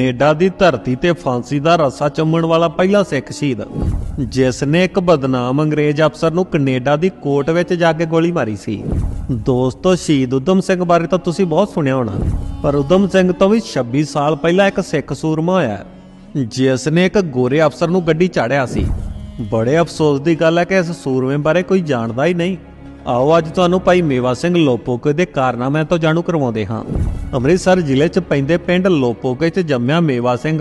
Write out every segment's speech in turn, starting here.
Canada ਦੀ ਧਰਤੀ ਤੇ ਫਾਂਸੀ ਦਾ ਰੱਸਾ ਚੁੰਮਣ ਵਾਲਾ ਪਹਿਲਾ ਸਿੱਖ ਸ਼ਹੀਦ, ਜਿਸ ਨੇ ਇੱਕ ਬਦਨਾਮ ਅੰਗਰੇਜ਼ ਅਫਸਰ ਨੂੰ ਕੈਨੇਡਾ ਦੀ ਕੋਰਟ ਵਿੱਚ ਜਾ ਕੇ ਗੋਲੀ ਮਾਰੀ ਸੀ। ਦੋਸਤੋ, ਸ਼ਹੀਦ ਉਦਮ ਸਿੰਘ ਬਾਰੇ ਤਾਂ ਤੁਸੀਂ ਬਹੁਤ ਸੁਣਿਆ ਹੋਣਾ, ਪਰ ਉਦਮ ਸਿੰਘ ਤੋਂ ਵੀ 26 ਸਾਲ ਪਹਿਲਾਂ ਇੱਕ ਸਿੱਖ ਸੂਰਮਾ ਹੋਇਆ, ਜਿਸ ਨੇ ਇੱਕ ਗੋਰੇ ਅਫਸਰ ਨੂੰ ਗੱਡੀ ਚਾੜਿਆ ਸੀ। ਬੜੇ ਅਫਸੋਸ ਦੀ ਗੱਲ ਹੈ ਕਿ ਇਸ ਸੂਰਮੇ ਬਾਰੇ ਕੋਈ ਜਾਣਦਾ ਹੀ ਨਹੀਂ। ਆਓ, ਅੱਜ ਤੁਹਾਨੂੰ ਭਾਈ ਮੇਵਾ ਸਿੰਘ ਲੋਪੋਕੇ ਦੇ ਕਾਰਨਾਮਿਆਂ ਤੋਂ ਜਾਣੂ ਕਰਵਾਉਂਦੇ ਹਾਂ। ਅੰਮ੍ਰਿਤਸਰ ਜ਼ਿਲ੍ਹੇ 'ਚ ਪੈਂਦੇ ਪਿੰਡ ਲੋਪੋਕੇ 'ਚ ਜੰਮਿਆ ਮੇਵਾ ਸਿੰਘ।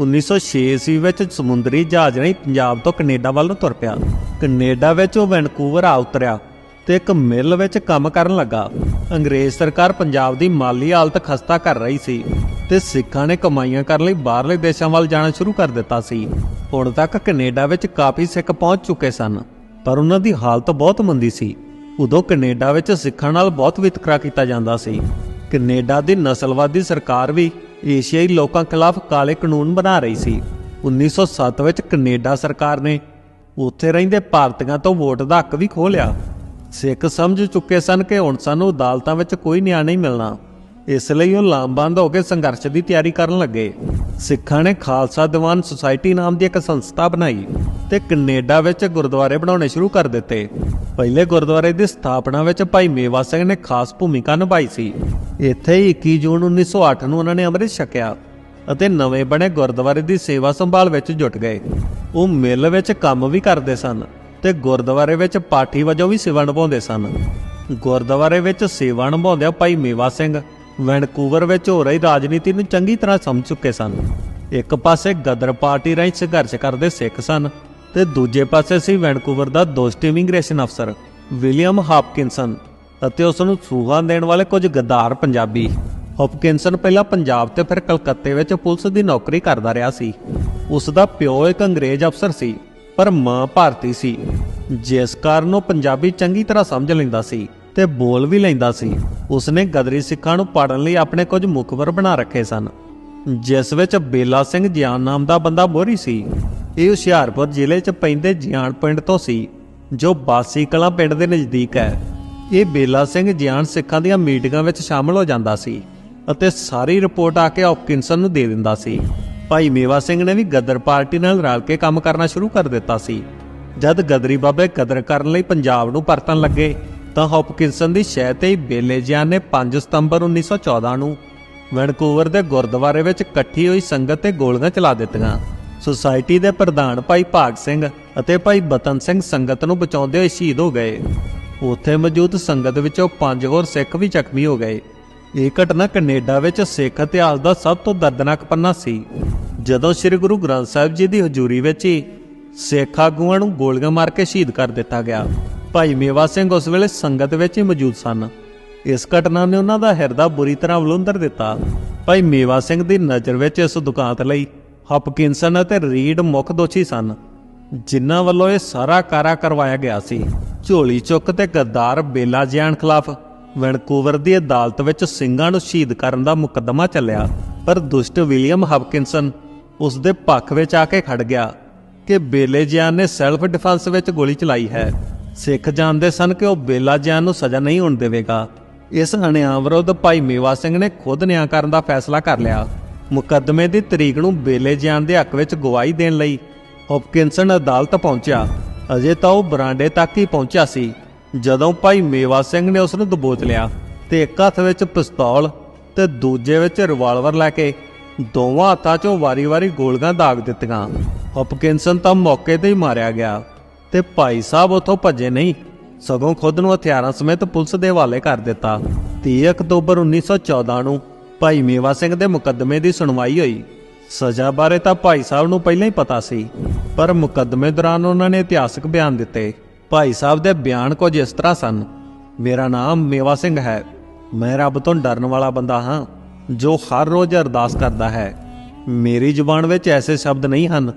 1906 ਈਸਵੀ ਵਿੱਚ ਸਮੁੰਦਰੀ ਜਹਾਜ਼ ਰਾਹੀਂ ਪੰਜਾਬ ਤੋਂ ਕੈਨੇਡਾ ਵੱਲ ਨੂੰ ਤੁਰ ਪਿਆ। ਕੈਨੇਡਾ ਵਿੱਚ ਉਹ ਵੈਨਕੂਵਰ ਆ ਉਤਰਿਆ ਤੇ ਇੱਕ ਮਿੱਲ ਵਿੱਚ ਕੰਮ ਕਰਨ ਲੱਗਾ। ਅੰਗਰੇਜ਼ ਸਰਕਾਰ ਪੰਜਾਬ ਦੀ ਮਾਲੀ ਹਾਲਤ ਖਸਤਾ ਕਰ ਰਹੀ ਸੀ ਤੇ ਸਿੱਖਾਂ ਨੇ ਕਮਾਈਆਂ ਕਰਨ ਲਈ ਬਾਹਰਲੇ ਦੇਸ਼ਾਂ ਵੱਲ ਜਾਣਾ ਸ਼ੁਰੂ ਕਰ ਦਿੱਤਾ ਸੀ। ਹੁਣ ਤੱਕ ਕੈਨੇਡਾ ਵਿੱਚ ਕਾਫੀ ਸਿੱਖ ਪਹੁੰਚ ਚੁੱਕੇ ਸਨ, ਪਰ ਉਹਨਾਂ ਦੀ ਹਾਲਤ ਬਹੁਤ ਮੰਦੀ ਸੀ। ਉਦੋਂ ਕੈਨੇਡਾ ਵਿੱਚ ਸਿੱਖਾਂ ਨਾਲ ਬਹੁਤ ਵਿਤਕਰਾ ਕੀਤਾ ਜਾਂਦਾ ਸੀ। ਕੈਨੇਡਾ ਦੀ ਨਸਲਵਾਦੀ ਸਰਕਾਰ ਵੀ ਏਸ਼ੀਆਈ ਲੋਕਾਂ ਖਿਲਾਫ ਕਾਲੇ ਕਾਨੂੰਨ ਬਣਾ ਰਹੀ ਸੀ। 1907 ਵਿੱਚ ਕੈਨੇਡਾ ਸਰਕਾਰ ਨੇ ਉੱਥੇ ਰਹਿੰਦੇ ਭਾਰਤੀਆਂ ਤੋਂ ਵੋਟ ਦਾ ਹੱਕ ਵੀ ਖੋਹ ਲਿਆ। ਸਿੱਖ ਸਮਝ ਚੁੱਕੇ ਸਨ ਕਿ ਹੁਣ ਸਾਨੂੰ ਅਦਾਲਤਾਂ ਵਿੱਚ ਕੋਈ ਨਿਆਂ ਨਹੀਂ ਮਿਲਣਾ। ਇਸ ਲਈ ਉਹ ਲਾਮਬੰਦ ਹੋ ਕੇ ਸੰਘਰਸ਼ ਦੀ ਤਿਆਰੀ ਕਰਨ ਲੱਗੇ। ਸਿੱਖਾਂ ਨੇ ਖਾਲਸਾ ਦੀਵਾਨ ਸੁਸਾਇਟੀ ਨਾਮ ਦੀ ਇੱਕ ਸੰਸਥਾ ਬਣਾਈ ਤੇ ਕੈਨੇਡਾ ਵਿੱਚ ਗੁਰਦੁਆਰੇ ਬਣਾਉਣੇ ਸ਼ੁਰੂ ਕਰ ਦਿੱਤੇ। ਪਹਿਲੇ ਗੁਰਦੁਆਰੇ ਦੀ ਸਥਾਪਨਾ ਵਿੱਚ ਭਾਈ ਮੇਵਾ ਸਿੰਘ ਨੇ ਖਾਸ ਭੂਮਿਕਾ ਨਿਭਾਈ ਸੀ। ਇੱਥੇ ਹੀ 21 ਜੂਨ 1908 ਨੂੰ ਉਹਨਾਂ ਨੇ ਅੰਮ੍ਰਿਤ ਛਕਿਆ ਅਤੇ ਨਵੇਂ ਬਣੇ ਗੁਰਦੁਆਰੇ ਦੀ ਸੇਵਾ ਸੰਭਾਲ ਵਿੱਚ ਜੁਟ ਗਏ। ਉਹ ਮਿਲ ਵਿੱਚ ਕੰਮ ਵੀ ਕਰਦੇ ਸਨ ਤੇ ਗੁਰਦੁਆਰੇ ਵਿੱਚ ਪਾਠੀ ਵਜੋਂ ਵੀ ਸੇਵਾ ਨਿਭਾਉਂਦੇ ਸਨ। ਗੁਰਦੁਆਰੇ ਵਿੱਚ ਸੇਵਾ ਨਿਭਾਉਂਦਿਆਂ ਭਾਈ ਮੇਵਾ ਸਿੰਘ ਵੈਨਕੂਵਰ ਵਿੱਚ ਹੋ ਰਹੀ ਰਾਜਨੀਤੀ ਨੂੰ ਚੰਗੀ ਤਰ੍ਹਾਂ ਸਮਝ ਚੁੱਕੇ ਸਨ। ਇੱਕ ਪਾਸੇ ਗਦਰ ਪਾਰਟੀ ਰਾਹੀਂ ਸੰਘਰਸ਼ ਕਰਦੇ ਸਿੱਖ ਸਨ ਤੇ ਦੂਜੇ ਪਾਸੇ ਸੀ ਵੈਨਕੂਵਰ ਦਾ ਦੋਸਤ ਇਮੀਗ੍ਰੇਸ਼ਨ ਅਫਸਰ ਵਿਲੀਅਮ ਹਾਪਕਿੰਸਨ। ਅਤੇ ਉਸ ਨੂੰ ਸੂਹਾਂ ਦੇਣ ਵਾਲੇ ਕੁਝ ਗੱਦਾਰ ਪੰਜਾਬੀ। ਹਾਪਕਿੰਸਨ ਪਹਿਲਾਂ ਪੰਜਾਬ ਤੇ ਫਿਰ ਕਲਕੱਤੇ ਵਿੱਚ ਪੁਲਿਸ ਦੀ ਨੌਕਰੀ ਕਰਦਾ ਰਿਹਾ ਸੀ। ਉਸ ਦਾ ਪਿਓ ਇੱਕ ਅੰਗਰੇਜ਼ ਅਫਸਰ ਸੀ, ਪਰ ਮਾਂ ਭਾਰਤੀ ਸੀ, ਜਿਸ ਕਾਰਨ ਉਹ ਪੰਜਾਬੀ ਚੰਗੀ ਤਰ੍ਹਾਂ ਸਮਝ ਲੈਂਦਾ ਸੀ ਤੇ ਬੋਲ ਵੀ ਲੈਂਦਾ ਸੀ। ਉਸਨੇ ਗਦਰੀ ਸਿੱਖਾਂ ਨੂੰ ਪਾੜਨ ਲਈ ਆਪਣੇ ਕੁਝ ਮੁਖਬਰ ਬਣਾ ਰੱਖੇ ਸਨ, ਜਿਸ ਵਿੱਚ ਬੇਲਾ ਸਿੰਘ ਜਿਆਨ ਨਾਮ ਦਾ ਬੰਦਾ ਮੋਹਰੀ ਸੀ। ਇਹ ਹੁਸ਼ਿਆਰਪੁਰ ਜ਼ਿਲ੍ਹੇ 'ਚ ਪੈਂਦੇ ਜਿਆਨ ਪਿੰਡ ਤੋਂ ਸੀ, ਜੋ ਬਾਸੀ ਕਲਾਂ ਪਿੰਡ ਦੇ ਨਜ਼ਦੀਕ ਹੈ। ਇਹ ਬੇਲਾ ਸਿੰਘ ਜਿਆਨ ਸਿੱਖਾਂ ਦੀਆਂ ਮੀਟਿੰਗਾਂ ਵਿੱਚ ਸ਼ਾਮਲ ਹੋ ਜਾਂਦਾ ਸੀ ਅਤੇ ਸਾਰੀ ਰਿਪੋਰਟ ਆ ਕੇ ਹੌਪਕਿੰਸਨ ਨੂੰ ਦੇ ਦਿੰਦਾ ਸੀ। ਭਾਈ ਮੇਵਾ ਸਿੰਘ ਨੇ ਵੀ ਗਦਰ ਪਾਰਟੀ ਨਾਲ ਰਲ ਕੇ ਕੰਮ ਕਰਨਾ ਸ਼ੁਰੂ ਕਰ ਦਿੱਤਾ ਸੀ। ਜਦ ਗਦਰੀ ਬਾਬੇ ਕਦਰ ਕਰਨ ਲਈ ਪੰਜਾਬ ਨੂੰ ਪਰਤਣ ਲੱਗੇ, ਤਾਂ ਹੌਪਕਿੰਸਨ ਦੀ ਸ਼ਹਿ ਤੇ ਹੀ ਬੇਲੇ ਜਿਆਨ ਨੇ 5 ਸਤੰਬਰ 1914 ਨੂੰ ਵੈਨਕੂਵਰ ਦੇ ਗੁਰਦੁਆਰੇ ਵਿੱਚ ਇਕੱਠੀ ਹੋਈ ਸੰਗਤ ਤੇ ਗੋਲੀਆਂ ਚਲਾ ਦਿੱਤੀਆਂ। ਸੁਸਾਇਟੀ ਦੇ ਪ੍ਰਧਾਨ ਭਾਈ ਭਾਗ ਸਿੰਘ ਅਤੇ ਭਾਈ ਬਤਨ ਸਿੰਘ ਸੰਗਤ ਨੂੰ ਬਚਾਉਂਦੇ ਹੋਏ ਸ਼ਹੀਦ ਹੋ ਗਏ। ਉੱਥੇ ਮੌਜੂਦ ਸੰਗਤ ਵਿੱਚੋਂ ਪੰਜ ਹੋਰ ਸਿੱਖ ਵੀ ਜ਼ਖਮੀ ਹੋ ਗਏ। ਇਹ ਘਟਨਾ ਕੈਨੇਡਾ ਵਿੱਚ ਸਿੱਖ ਇਤਿਹਾਸ ਦਾ ਸਭ ਤੋਂ ਦਰਦਨਾਕ ਪੰਨਾ ਸੀ। ਜਦੋਂ ਸ੍ਰੀ ਗੁਰੂ ਗ੍ਰੰਥ ਸਾਹਿਬ ਜੀ ਦੀ ਹਜ਼ੂਰੀ ਵਿੱਚ ਹੀ ਸਿੱਖ ਆਗੂਆਂ ਨੂੰ ਗੋਲੀਆਂ ਮਾਰ ਕੇ ਸ਼ਹੀਦ ਕਰ ਦਿੱਤਾ ਗਿਆ। ਭਾਈ ਮੇਵਾ ਸਿੰਘ ਉਸ ਵੇਲੇ ਸੰਗਤ ਵਿੱਚ ਹੀ ਮੌਜੂਦ ਸਨ। ਇਸ ਘਟਨਾ ਨੇ ਉਹਨਾਂ ਦਾ ਹਿਰਦਾ ਬੁਰੀ ਤਰ੍ਹਾਂ ਵਲੁੰਦਰ ਦਿੱਤਾ। ਭਾਈ ਮੇਵਾ ਸਿੰਘ ਦੀ ਨਜ਼ਰ ਵਿੱਚ ਇਸ ਦੁਕਾਨਤ ਲਈ ਹਪਕਿੰਸਨ ਅਤੇ ਰੀਡ ਮੁੱਖ ਦੋਸ਼ੀ ਸਨ, ਜਿਨ੍ਹਾਂ ਵੱਲੋਂ ਇਹ ਸਾਰਾ ਕਾਰਾ ਕਰਵਾਇਆ ਗਿਆ ਸੀ। ਝੋਲੀ ਚੁੱਕ ਤੇ ਗੱਦਾਰ ਬੇਲਾ ਜਿਆਨ ਖਿਲਾਫ ਵੈਨਕੂਵਰ ਦੀ ਅਦਾਲਤ ਵਿੱਚ ਸਿੰਘਾਂ ਨੂੰ ਸ਼ਹੀਦ ਕਰਨ ਦਾ ਮੁਕੱਦਮਾ ਚੱਲਿਆ, ਪਰ ਦੁਸ਼ਟ ਵਿਲੀਅਮ ਹਪਕਿੰਸਨ ਉਸ ਦੇ ਪੱਖ ਵਿੱਚ ਆ ਕੇ ਖੜ ਗਿਆ ਕਿ ਬੇਲੇ ਜਿਆਨ ਨੇ ਸੈਲਫ ਡਿਫੈਂਸ ਵਿੱਚ ਗੋਲੀ ਚਲਾਈ ਹੈ। ਸਿੱਖ ਜਾਣਦੇ ਸਨ ਕਿ ਉਹ ਬੇਲਾ ਜੈਨ ਨੂੰ ਸਜ਼ਾ ਨਹੀਂ ਹੋਣ ਦੇਵੇਗਾ। ਇਸ ਅਨਿਆਂ ਵਿਰੁੱਧ ਭਾਈ ਮੇਵਾ ਸਿੰਘ ਨੇ ਖੁਦ ਨਿਆਂ ਕਰਨ ਦਾ ਫੈਸਲਾ ਕਰ ਲਿਆ। ਮੁਕੱਦਮੇ ਦੀ ਤਰੀਕ ਨੂੰ ਬੇਲੇ ਜੈਨ ਦੇ ਹੱਕ ਵਿੱਚ ਗਵਾਹੀ ਦੇਣ ਲਈ ਹੌਪਕਿੰਸਨ ਅਦਾਲਤ ਪਹੁੰਚਿਆ। ਅਜੇ ਤਾਂ ਉਹ ਬਰਾਂਡੇ ਤੱਕ ਹੀ ਪਹੁੰਚਿਆ ਸੀ, ਜਦੋਂ ਭਾਈ ਮੇਵਾ ਸਿੰਘ ਨੇ ਉਸ ਨੂੰ ਦਬੋਚ ਲਿਆ ਤੇ ਇੱਕ ਹੱਥ ਵਿੱਚ ਪਿਸਤੌਲ ਤੇ ਦੂਜੇ ਵਿੱਚ ਰਿਵਾਲਵਰ ਲੈ ਕੇ ਦੋਵਾਂ ਹੱਥਾਂ 'ਚੋਂ ਵਾਰੀ-ਵਾਰੀ ਗੋਲੀਆਂ ਦਾਗ ਦਿੱਤੀਆਂ। ਹੌਪਕਿੰਸਨ ਤਾਂ ਮੌਕੇ ਤੇ ਹੀ ਮਾਰਿਆ ਗਿਆ ਤੇ ਭਾਈ ਸਾਹਿਬ ਉਥੋਂ ਭੱਜੇ ਨਹੀਂ, ਸਗੋਂ ਖੁਦ ਨੂੰ ਹਥਿਆਰਾਂ ਸਮੇਤ ਪੁਲਿਸ ਦੇ ਹਵਾਲੇ ਕਰ ਦਿੱਤਾ। 30 ਅਕਤੂਬਰ 1914 ਨੂੰ ਭਾਈ ਮੇਵਾ ਸਿੰਘ ਦੇ ਮੁਕੱਦਮੇ ਦੀ ਸੁਣਵਾਈ ਹੋਈ। ਸਜ਼ਾ ਬਾਰੇ ਤਾਂ ਭਾਈ ਸਾਹਿਬ ਨੂੰ ਪਹਿਲਾਂ ਹੀ ਪਤਾ ਸੀ। ਪਰ ਮੁਕੱਦਮੇ ਦੌਰਾਨ ਉਹਨਾਂ ਨੇ ਇਤਿਹਾਸਕ ਬਿਆਨ ਦਿੱਤੇ। ਭਾਈ ਸਾਹਿਬ ਦੇ ਬਿਆਨ ਕੁਝ ਇਸ ਤਰ੍ਹਾਂ ਸਨ, ਮੇਰਾ ਨਾਮ ਮੇਵਾ ਸਿੰਘ ਹੈ। ਮੈਂ ਰੱਬ ਤੋਂ ਡਰਨ ਵਾਲਾ ਬੰਦਾ ਹਾਂ, ਜੋ ਹਰ ਰੋਜ਼ ਅਰਦਾਸ ਕਰਦਾ ਹੈ। ਮੇਰੀ ਜ਼ੁਬਾਨ ਵਿੱਚ ਐਸੇ ਸ਼ਬਦ ਨਹੀਂ ਹਨ,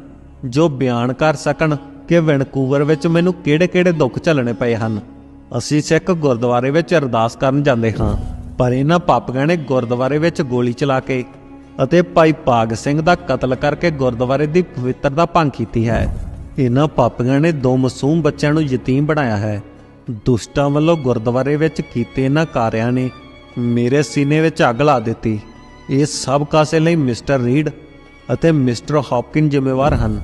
ਜੋ ਬਿਆਨ ਕਰ ਸਕਣ ਕਿ ਵੈਨਕੂਵਰ ਵਿੱਚ ਮੈਨੂੰ ਕਿਹੜੇ-ਕਿਹੜੇ ਦੁੱਖ ਝੱਲਣੇ ਪਏ ਹਨ। ਅਸੀਂ ਸਿੱਖ ਗੁਰਦੁਆਰੇ ਵਿੱਚ ਅਰਦਾਸ ਕਰਨ ਜਾਂਦੇ ਹਾਂ, ਪਰ ਇਹਨਾਂ ਪਾਪੀਆਂ ਨੇ ਗੁਰਦੁਆਰੇ ਵਿੱਚ ਗੋਲੀ ਚਲਾ ਕੇ ਅਤੇ ਭਾਈ ਭਾਗ ਸਿੰਘ ਦਾ ਕਤਲ ਕਰਕੇ ਗੁਰਦੁਆਰੇ ਦੀ ਪਵਿੱਤਰਤਾ ਭੰਗ ਕੀਤੀ ਹੈ। ਇਹਨਾਂ ਪਾਪੀਆਂ ਨੇ ਦੋ ਮਾਸੂਮ ਬੱਚਿਆਂ ਨੂੰ ਯਤੀਮ ਬਣਾਇਆ ਹੈ। ਦੁਸ਼ਟਾਂ ਵੱਲੋਂ ਗੁਰਦੁਆਰੇ ਵਿੱਚ ਕੀਤੇ ਇਹਨਾਂ ਕਾਰਿਆਂ ਨੇ ਮੇਰੇ ਸੀਨੇ ਵਿੱਚ ਅੱਗ ਲਾ ਦਿੱਤੀ। ਇਹ ਸਭ ਕਾਸੇ ਲਈ ਮਿਸਟਰ ਰੀਡ ਅਤੇ ਮਿਸਟਰ ਹੌਪਕਿਨ ਜ਼ਿੰਮੇਵਾਰ ਹਨ।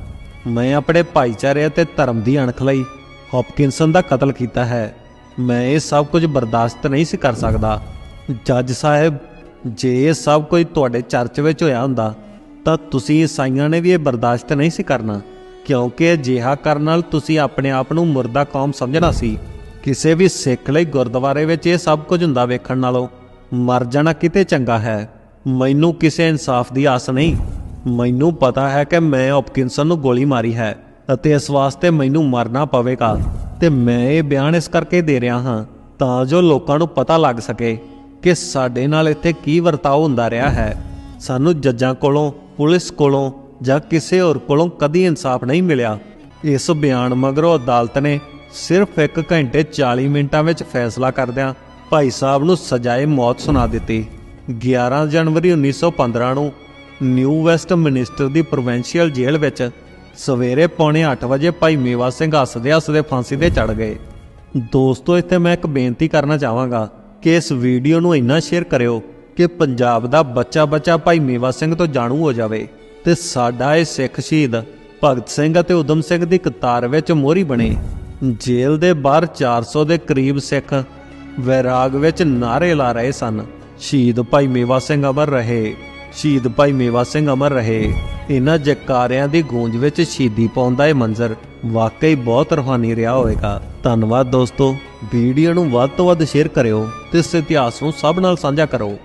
ਮੈਂ ਆਪਣੇ ਭਾਈਚਾਰੇ ਅਤੇ ਧਰਮ ਦੀ ਅਣਖ ਲਈ ਹੌਪਕਿਨਸਨ ਦਾ ਕਤਲ ਕੀਤਾ ਹੈ। ਮੈਂ ਇਹ ਸਭ ਕੁਝ ਬਰਦਾਸ਼ਤ ਨਹੀਂ ਸੀ ਕਰ ਸਕਦਾ। ਜੱਜ ਸਾਹਿਬ ਜੇ ਇਹ ਸਭ ਕੁਝ ਤੁਹਾਡੇ ਚਰਚ ਵਿੱਚ ਹੋਇਆ ਹੁੰਦਾ, ਤਾਂ ਤੁਸੀਂ ਈਸਾਈਆਂ ਨੇ ਵੀ ਇਹ ਬਰਦਾਸ਼ਤ ਨਹੀਂ ਸੀ ਕਰਨਾ, ਕਿਉਂਕਿ ਅਜਿਹਾ ਕਰਨ ਨਾਲ ਤੁਸੀਂ ਆਪਣੇ ਆਪ ਨੂੰ ਮੁਰਦਾ ਕੌਮ ਸਮਝਣਾ ਸੀ। ਕਿਸੇ ਵੀ ਸਿੱਖ ਲਈ ਗੁਰਦੁਆਰੇ ਵਿੱਚ ਇਹ ਸਭ ਕੁਝ ਹੁੰਦਾ ਵੇਖਣ ਨਾਲੋਂ, ਮਰ ਜਾਣਾ ਕਿਤੇ ਚੰਗਾ ਹੈ। ਮੈਨੂੰ ਕਿਸੇ ਇਨਸਾਫ ਦੀ ਆਸ ਨਹੀਂ। ਮੈਨੂੰ ਪਤਾ ਹੈ ਕਿ ਮੈਂ ਹੌਪਕਿਨਸਨ ਨੂੰ ਗੋਲੀ ਮਾਰੀ ਹੈ, ਅਤੇ ਇਸ ਵਾਸਤੇ ਮੈਨੂੰ ਮਰਨਾ ਪਵੇਗਾ, ਤੇ ਮੈਂ ਇਹ ਬਿਆਨ ਇਸ ਕਰਕੇ ਦੇ ਰਿਹਾ ਹਾਂ, ਤਾਂ ਜੋ ਲੋਕਾਂ ਨੂੰ ਪਤਾ ਲੱਗ ਸਕੇ। ਕਿ ਸਾਡੇ ਨਾਲ ਇੱਥੇ ਕੀ ਵਰਤਾਓ ਹੁੰਦਾ ਰਿਹਾ ਹੈ। ਸਾਨੂੰ ਜੱਜਾਂ ਕੋਲੋਂ, ਪੁਲਿਸ ਕੋਲੋਂ ਜਾਂ ਕਿਸੇ ਹੋਰ ਕੋਲੋਂ ਕਦੀ ਇਨਸਾਫ ਨਹੀਂ ਮਿਲਿਆ। ਇਸ ਬਿਆਨ ਮਗਰੋਂ ਅਦਾਲਤ ਨੇ ਸਿਰਫ 1 ਘੰਟੇ 40 ਮਿੰਟਾਂ ਵਿੱਚ ਫੈਸਲਾ ਕਰਦਿਆਂ ਭਾਈ ਸਾਹਿਬ ਨੂੰ ਸਜ਼ਾਏ ਮੌਤ ਸੁਣਾ ਦਿੱਤੀ। 11 ਜਨਵਰੀ 1915 ਨੂੰ ਨਿਊ ਵੈਸਟ ਮਿਨਿਸਟਰ ਦੀ ਪ੍ਰੋਵਿੰਸ਼ੀਅਲ ਜੇਲ੍ਹ ਵਿੱਚ ਸਵੇਰੇ ਪੌਣੇ 8 ਵਜੇ ਭਾਈ ਮੇਵਾ ਸਿੰਘ ਹੱਸਦੇ ਹੱਸਦੇ ਫਾਂਸੀ ਤੇ ਚੜ ਗਏ। ਦੋਸਤੋ, ਇੱਥੇ ਮੈਂ ਇੱਕ ਬੇਨਤੀ ਕਰਨਾ ਚਾਹਾਂਗਾ। ਕਿ ਇਸ ਵੀਡੀਓ ਨੂੰ ਇੰਨਾ ਸ਼ੇਅਰ ਕਰਿਓ ਕਿ ਪੰਜਾਬ ਦਾ ਬੱਚਾ ਬੱਚਾ ਭਾਈ ਮੇਵਾ ਸਿੰਘ ਤੋਂ ਜਾਣੂ ਹੋ ਜਾਵੇ ਤੇ ਸਾਡਾ ਇਹ ਸਿੱਖ ਸ਼ਹੀਦ ਭਗਤ ਸਿੰਘ ਅਤੇ ਉਦਮ ਸਿੰਘ ਦੀ ਕਤਾਰ ਵਿੱਚ ਮੋਹਰੀ ਬਣੇ। ਜੇਲ੍ਹ ਦੇ ਬਾਹਰ 400 ਦੇ ਕਰੀਬ ਸਿੱਖ ਵੈਰਾਗ ਵਿੱਚ ਨਾਰੇ ਲਾ ਰਹੇ ਸਨ। ਸ਼ਹੀਦ ਭਾਈ ਮੇਵਾ ਸਿੰਘ ਅਮਰ ਰਹੇ। ਸ਼ਹੀਦ ਭਾਈ ਮੇਵਾ ਸਿੰਘ ਅਮਰ ਰਹੇ। ਇਹਨਾਂ ਜਕਾਰਿਆਂ ਦੀ ਗੂੰਜ ਵਿੱਚ ਸ਼ਹੀਦੀ ਪਾਉਂਦਾ ਇਹ ਮੰਜ਼ਰ ਵਾਕਈ ਬਹੁਤ ਰੂਹਾਨੀ ਰਿਹਾ ਹੋਵੇਗਾ। ਧੰਨਵਾਦ ਦੋਸਤੋ। ਵੀਡੀਓ ਨੂੰ ਵੱਧ ਤੋਂ ਵੱਧ ਸ਼ੇਅਰ ਕਰਿਓ ਤੇ ਇਸ ਇਤਿਹਾਸ ਨੂੰ ਸਭ ਨਾਲ ਸਾਂਝਾ ਕਰੋ।